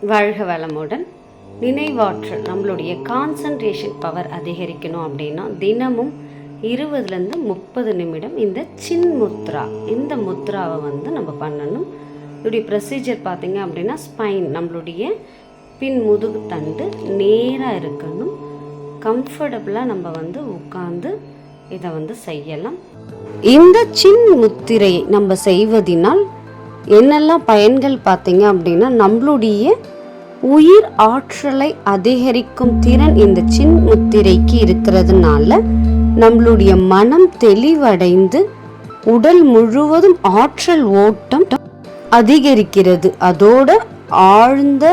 வாழ்க வளமுடன். நினைவாற்றல் நம்மளுடைய கான்சன்ட்ரேஷன் பவர் அதிகரிக்கணும் அப்படின்னா தினமும் இருபதுலேருந்து முப்பது நிமிடம் இந்த சின் முத்ரா இந்த முத்ராவை வந்து நம்ம பண்ணணும். இதோடைய ப்ரொசீஜர் பார்த்தீங்க அப்படின்னா ஸ்பைன் நம்மளுடைய பின் முதுகு தண்டு நேராக இருக்கணும். கம்ஃபர்டபுளாக நம்ம வந்து உட்காந்து இதை வந்து செய்யலாம். இந்த சின் முத்திரையை நம்ம செய்வதினால் என்னெல்லாம் பயன்கள் பார்த்தீங்க அப்படின்னா நம்மளுடைய உயிர் ஆற்றலை அதிகரிக்கும் திறன் இந்த சின் முத்திரைக்கு இருக்கிறதுனால நம்மளுடைய மனம் தெளிவடைந்து உடல் முழுவதும் ஆற்றல் ஓட்டம் அதிகரிக்கிறது. அதோட ஆழ்ந்த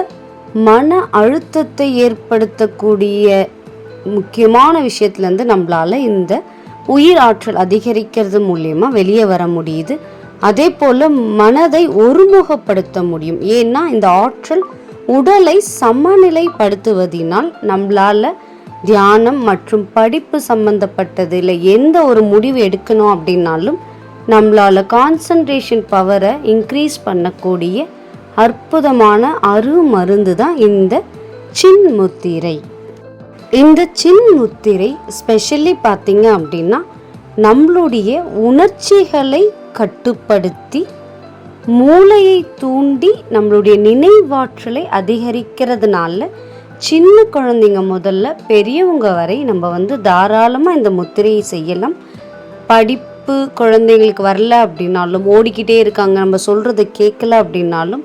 மன அழுத்தத்தை ஏற்படுத்தக்கூடிய முக்கியமான விஷயத்துலேருந்து நம்மளால இந்த உயிர் ஆற்றல் அதிகரிக்கிறது மூலயமா வெளியே வர முடியுது. அதே போல் மனதை ஒருமுகப்படுத்த முடியும். ஏன்னா இந்த ஆற்றல் உடலை சமநிலைப்படுத்துவதினால் நம்மளால தியானம் மற்றும் படிப்பு சம்பந்தப்பட்டது இல்லை எந்த ஒரு முடிவு எடுக்கணும் அப்படின்னாலும் நம்மளால கான்சன்ட்ரேஷன் பவரை இன்க்ரீஸ் பண்ணக்கூடிய அற்புதமான அரு மருந்து தான் இந்த சின் முத்திரை இந்த சின் முத்திரை ஸ்பெஷலி பார்த்தீங்க அப்படின்னா நம்மளுடைய உணர்ச்சிகளை கட்டுப்படுத்தி மூளையை தூண்டி நம்மளுடைய நினைவாற்றலை அதிகரிக்கிறதுனால சின்ன குழந்தைங்க முதல்ல பெரியவங்க வரை நம்ம வந்து தாராளமாக இந்த முத்திரையை செய்யலாம். படிப்பு குழந்தைங்களுக்கு வரல அப்படின்னாலும் ஓடிக்கிட்டே இருக்காங்க நம்ம சொல்கிறத கேட்கல அப்படின்னாலும்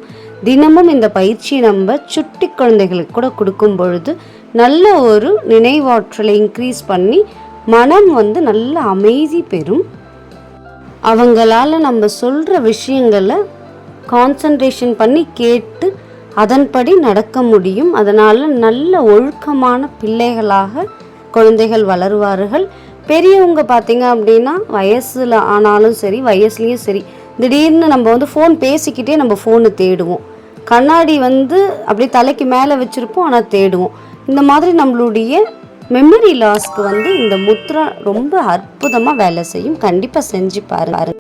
தினமும் இந்த பயிற்சியை நம்ம சுட்டி குழந்தைகளுக்கு கூட கொடுக்கும் பொழுது நல்ல ஒரு நினைவாற்றலை இன்க்ரீஸ் பண்ணி மனம் வந்து நல்ல அமைதி பெறும். அவங்களால நம்ம சொல்கிற விஷயங்களை கான்சன்ட்ரேஷன் பண்ணி கேட்டு அதன்படி நடக்க முடியும். அதனால் நல்ல ஒழுக்கமான பிள்ளைகளாக குழந்தைகள் வளருவார்கள். பெரியவங்க பார்த்தீங்க அப்படின்னா வயசில் ஆனாலும் சரி வயசுலேயும் சரி திடீர்னு நம்ம வந்து ஃபோன் பேசிக்கிட்டே நம்ம ஃபோனை தேடுவோம். கண்ணாடி வந்து அப்படியே தலைக்கு மேலே வச்சுருப்போம் ஆனால் தேடுவோம். இந்த மாதிரி நம்மளுடைய மெமரி லாஸ்க்கு வந்து இந்த முத்ரா ரொம்ப அற்புதமாக வேலை செய்யும். கண்டிப்பாக செஞ்சு பாருங்க.